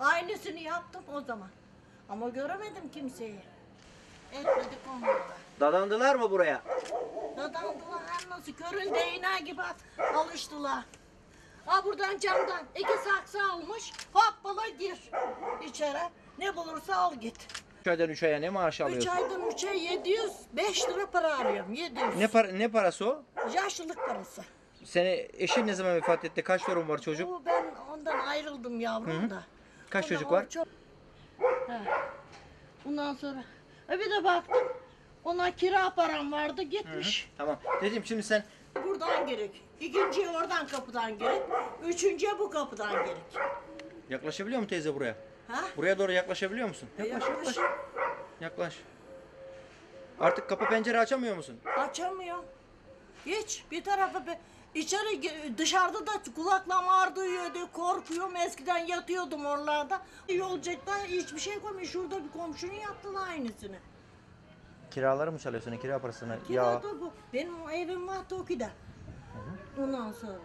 Aynısını yaptım o zaman. Ama göremedim kimseyi. Etmedik onları da. Dadandılar mı buraya? Dadandılar nasıl körün değneği gibi at- alıştılar. Ha buradan camdan iki saksı almış hoppala gir içeri. Ne bulursa al git. 3 aydan 3 aya ne maaş Üç alıyorsun? aydan üçe 705 lira para arıyorum. 700. Ne para ne parası o? Yaşlılık parası. Seni eşin ne zaman vefat etti? Kaç torun var çocuk? Bu ben ondan ayrıldım yavrum da. Kaç çocuk var? Çok... Ondan sonra e bir de baktım ona kira param vardı gitmiş. Tamam. Dedim şimdi sen Buradan gerek. İkinciye oradan kapıdan gerek. Üçüncüye bu kapıdan gerek. yaklaşabiliyor musun teyze buraya? Ha? Buraya doğru yaklaşabiliyor musun? E, Yaklaş yaklaş. Yaklaş. Artık kapı pencere açamıyor musun? Açamıyor. Hiç bir tarafa be. İçeri dışarıda da kulaklam ağrıyor, korkuyorum. Eskiden yatıyordum oralarda. Yolcakta hiçbir şey koymuyor. Şurada bir komşunun yaptılar aynısını. Kiraları mı çalıyorsun? Kira parasını? Kira da bu. Benim o evim var Toki'de. Ondan sonra.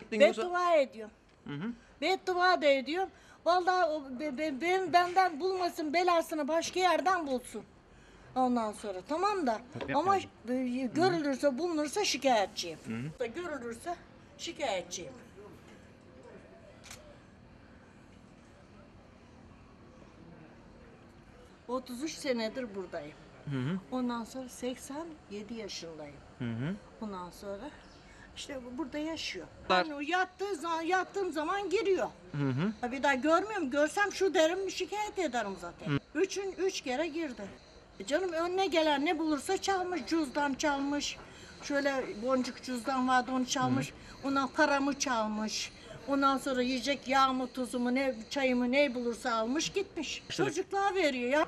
Gittin yoksa- Beddua ediyorum. Hı hı. Beddua da ediyorum. Vallahi o be- be- ben, benden bulmasın belasını başka yerden bulsun. Ondan sonra tamam da ama e, görülürse bulunursa şikayetçiyim. Görülürse şikayetçiyim. ...33 senedir buradayım. Ondan sonra 87 yaşındayım. Ondan sonra işte bu burada yaşıyor. Yani o yattığı zaman, yattığım zaman giriyor. Ha Bir daha görmüyorum. Görsem şu derim şikayet ederim zaten. Üçün üç kere girdi. E Canım önüne gelen ne bulursa çalmış. Cüzdan çalmış. Şöyle boncuk cüzdan vardı onu çalmış. Ondan paramı çalmış. Ondan sonra yiyecek yağ mı tuzu mu ne çayımı ne bulursa almış gitmiş. Çocukluğa veriyor ya.